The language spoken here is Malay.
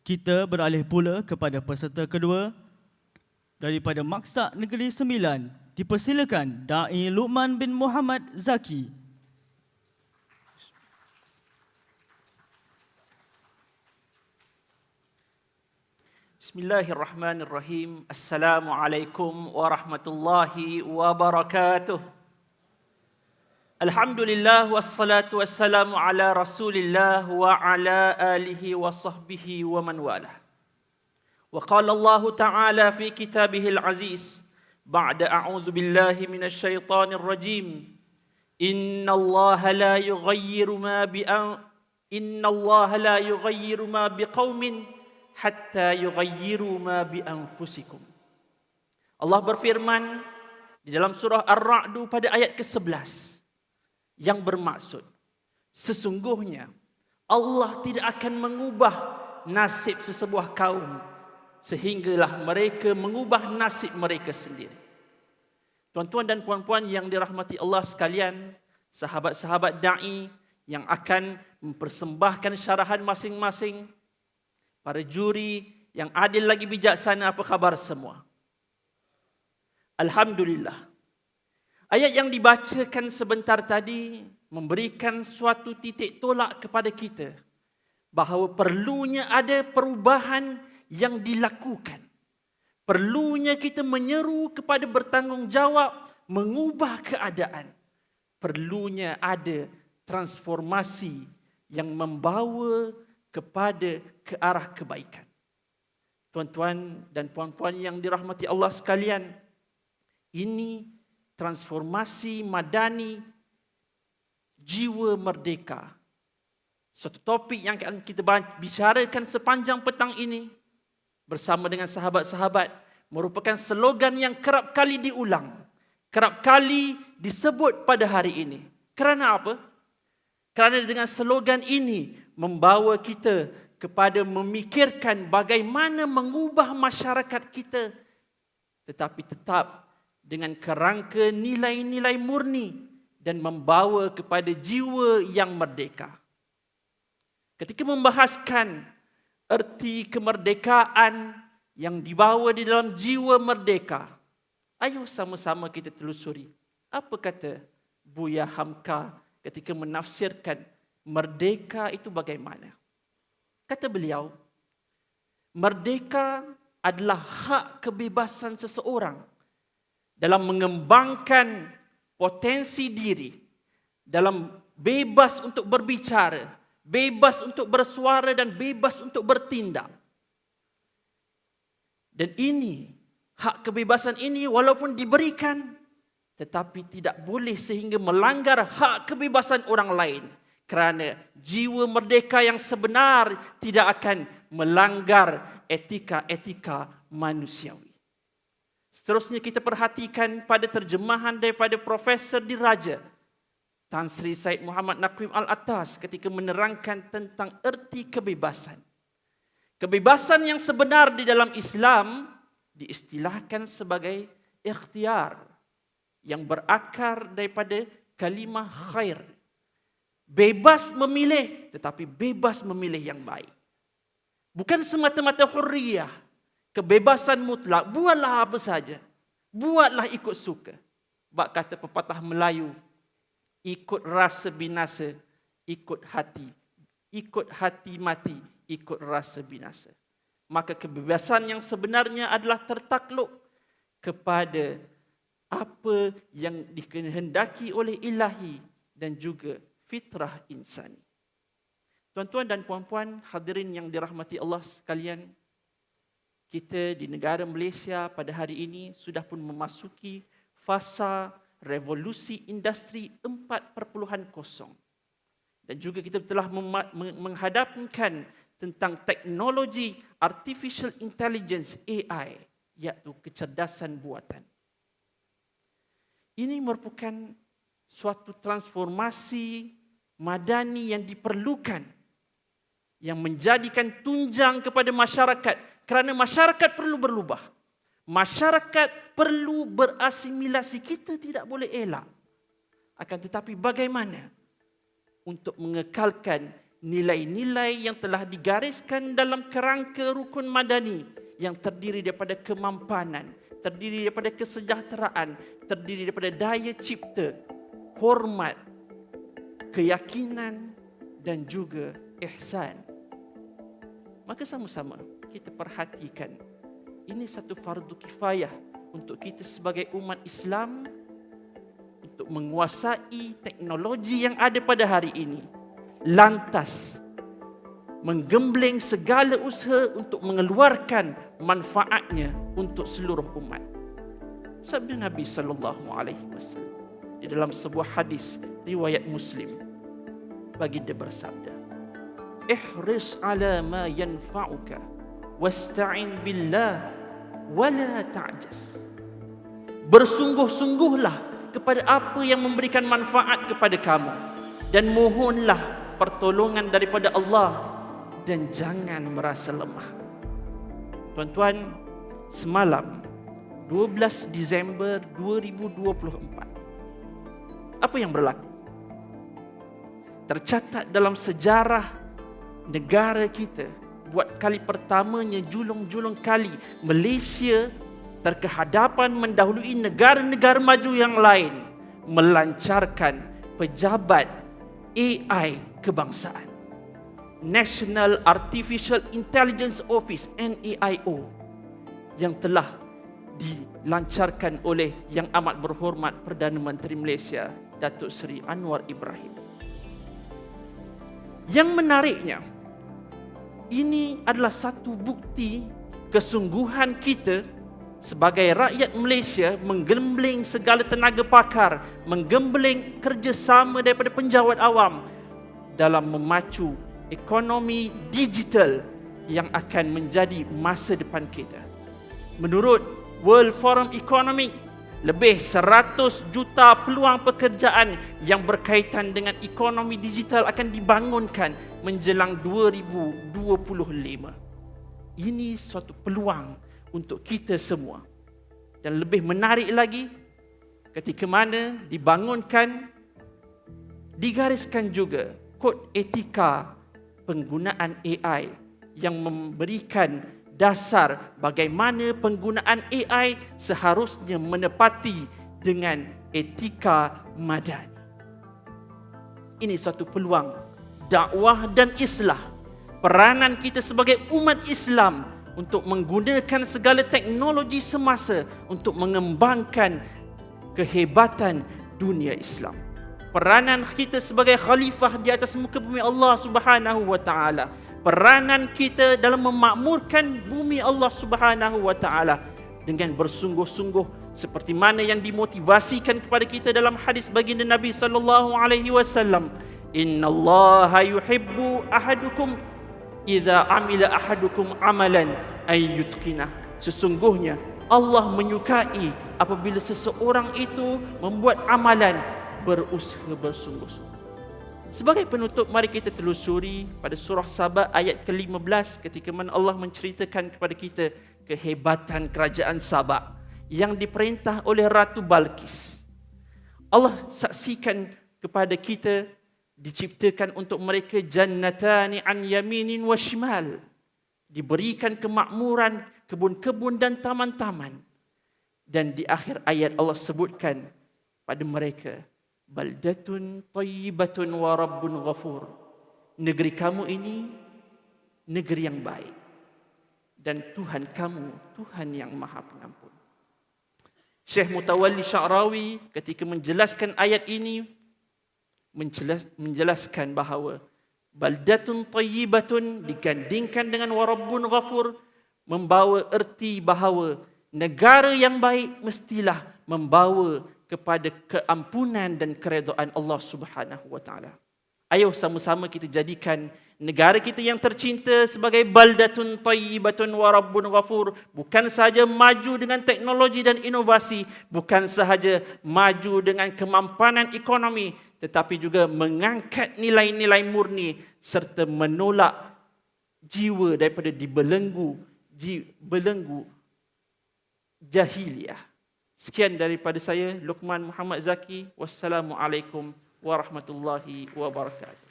Kita beralih pula kepada peserta kedua daripada Maksud Negeri Sembilan. Dipersilakan Dai Luqman bin Muhammad Zaki. Bismillahirrahmanirrahim. Assalamualaikum warahmatullahi wabarakatuh. Alhamdulillah wassalatu wassalamu ala Rasulillah wa ala alihi wa sahbihi wa man walah. Wa qala Allah Ta'ala fi kitabihil aziz ba'da a'udzu billahi minasy syaithanir rajim. Inna Allah la yughayyiru ma bi Inna Allah la yughayyiru ma biqaumin hatta yughayyiru ma bi anfusikum. Allah berfirman di dalam surah Ar-Ra'd pada ayat ke-11 yang bermaksud sesungguhnya Allah tidak akan mengubah nasib sesebuah kaum sehinggalah mereka mengubah nasib mereka sendiri. Tuan-tuan dan puan-puan yang dirahmati Allah sekalian, sahabat-sahabat dai yang akan mempersembahkan syarahan masing-masing para juri yang adil lagi bijaksana apa khabar semua Alhamdulillah Ayat yang dibacakan sebentar tadi memberikan suatu titik tolak kepada kita bahawa perlunya ada perubahan yang dilakukan. Perlunya kita menyeru kepada bertanggungjawab mengubah keadaan. Perlunya ada transformasi yang membawa kepada ke arah kebaikan. Tuan-tuan dan puan-puan yang dirahmati Allah sekalian, ini transformasi madani jiwa merdeka. Satu topik yang akan kita bicarakan sepanjang petang ini bersama dengan sahabat-sahabat merupakan slogan yang kerap kali diulang, kerap kali disebut pada hari ini. Kerana apa? Kerana dengan slogan ini membawa kita kepada memikirkan bagaimana mengubah masyarakat kita tetapi tetap dengan kerangka nilai-nilai murni dan membawa kepada jiwa yang merdeka. Ketika membahaskan erti kemerdekaan yang dibawa di dalam jiwa merdeka, ayo sama-sama kita telusuri. Apa kata Buya Hamka ketika menafsirkan merdeka itu bagaimana? Kata beliau, merdeka adalah hak kebebasan seseorang dalam mengembangkan potensi diri, dalam bebas untuk berbicara, bebas untuk bersuara dan bebas untuk bertindak. Dan ini, hak kebebasan ini walaupun diberikan, tetapi tidak boleh sehingga melanggar hak kebebasan orang lain kerana jiwa merdeka yang sebenar tidak akan melanggar etika-etika manusiawi. Seterusnya kita perhatikan pada terjemahan daripada Profesor Diraja Tan Sri Said Muhammad Naqim Al-Atas ketika menerangkan tentang erti kebebasan. Kebebasan yang sebenar di dalam Islam diistilahkan sebagai ikhtiar yang berakar daripada kalimah khair bebas memilih tetapi bebas memilih yang baik. Bukan semata-mata hurriyah, kebebasan mutlak, buatlah apa saja. Buatlah ikut suka. Bak kata pepatah Melayu, ikut rasa binasa, ikut hati. Ikut hati mati, ikut rasa binasa. Maka kebebasan yang sebenarnya adalah tertakluk kepada apa yang dikehendaki oleh ilahi dan juga fitrah insani. Tuan-tuan dan puan-puan hadirin yang dirahmati Allah sekalian, kita di negara Malaysia pada hari ini sudah pun memasuki fasa revolusi industri 4.0. Dan juga kita telah menghadapkan tentang teknologi artificial intelligence AI iaitu kecerdasan buatan. Ini merupakan suatu transformasi madani yang diperlukan yang menjadikan tunjang kepada masyarakat kerana masyarakat perlu berubah masyarakat perlu berasimilasi. Kita tidak boleh elak. Akan tetapi bagaimana untuk mengekalkan nilai-nilai yang telah digariskan dalam kerangka rukun madani yang terdiri daripada kemampanan, terdiri daripada kesejahteraan, terdiri daripada daya cipta, hormat, keyakinan dan juga ihsan. Maka sama-sama kita perhatikan ini satu fardu kifayah untuk kita sebagai umat Islam untuk menguasai teknologi yang ada pada hari ini. Lantas menggembleng segala usaha untuk mengeluarkan manfaatnya untuk seluruh umat. Sabda Nabi sallallahu alaihi wasallam di dalam sebuah hadis riwayat Muslim baginda bersabda ihris ala ma yanfa'uka wasta'in billah wala ta'jas. Bersungguh-sungguhlah kepada apa yang memberikan manfaat kepada kamu. Dan mohonlah pertolongan daripada Allah. Dan jangan merasa lemah. Tuan-tuan semalam 12 Disember 2024 apa yang berlaku? Tercatat dalam sejarah negara kita buat kali pertamanya julung-julung kali Malaysia terkehadapan mendahului negara-negara maju yang lain melancarkan pejabat AI kebangsaan. National Artificial Intelligence Office NAIO yang telah dilancarkan oleh yang amat berhormat Perdana Menteri Malaysia Datuk Seri Anwar Ibrahim. Yang menariknya, ini adalah satu bukti kesungguhan kita sebagai rakyat Malaysia menggembleng segala tenaga pakar, menggembleng kerjasama daripada penjawat awam dalam memacu ekonomi digital yang akan menjadi masa depan kita. Menurut World Forum Economic lebih 100 juta peluang pekerjaan yang berkaitan dengan ekonomi digital akan dibangunkan menjelang 2025. Ini suatu peluang untuk kita semua. Dan lebih menarik lagi, ketika mana dibangunkan, digariskan juga kod etika penggunaan AI yang memberikan dasar bagaimana penggunaan AI seharusnya menepati dengan etika madani. Ini satu peluang dakwah dan islah. Peranan kita sebagai umat Islam untuk menggunakan segala teknologi semasa untuk mengembangkan kehebatan dunia Islam. Peranan kita sebagai khalifah di atas muka bumi Allah Subhanahu wa taala peranan kita dalam memakmurkan bumi Allah Subhanahu wa taala dengan bersungguh-sungguh seperti mana yang dimotivasikan kepada kita dalam hadis baginda Nabi sallallahu alaihi wasallam. Innallaha yuhibbu ahadukum idza amila ahadukum amalan ay yutqina. Sesungguhnya Allah menyukai apabila seseorang itu membuat amalan berusaha bersungguh-sungguh Sebagai penutup, mari kita telusuri pada surah Sabah ayat ke-15 ketika mana Allah menceritakan kepada kita kehebatan kerajaan Sabah yang diperintah oleh Ratu Balkis. Allah saksikan kepada kita diciptakan untuk mereka jannatani an yaminin wa shimal. Diberikan kemakmuran, kebun-kebun dan taman-taman. Dan di akhir ayat Allah sebutkan pada mereka baldatun tayyibatun wa rabbun ghafur. Negeri kamu ini negeri yang baik. Dan Tuhan kamu Tuhan yang Maha Pengampun. Syekh Mutawalli Sya'rawi ketika menjelaskan ayat ini menjelaskan bahawa baldatun tayyibatun digandingkan dengan wa rabbun ghafur membawa erti bahawa negara yang baik mestilah membawa kepada keampunan dan keredaan Allah Subhanahu wa taala. Ayo sama-sama kita jadikan negara kita yang tercinta sebagai baldatun tayyibatun wa rabbun ghafur bukan sahaja maju dengan teknologi dan inovasi, bukan sahaja maju dengan kemampanan ekonomi tetapi juga mengangkat nilai-nilai murni serta menolak jiwa daripada dibelenggu belenggu jahiliah. Sekian daripada saya Luqman Muhammad Zaki. Wassalamualaikum warahmatullahi wabarakatuh.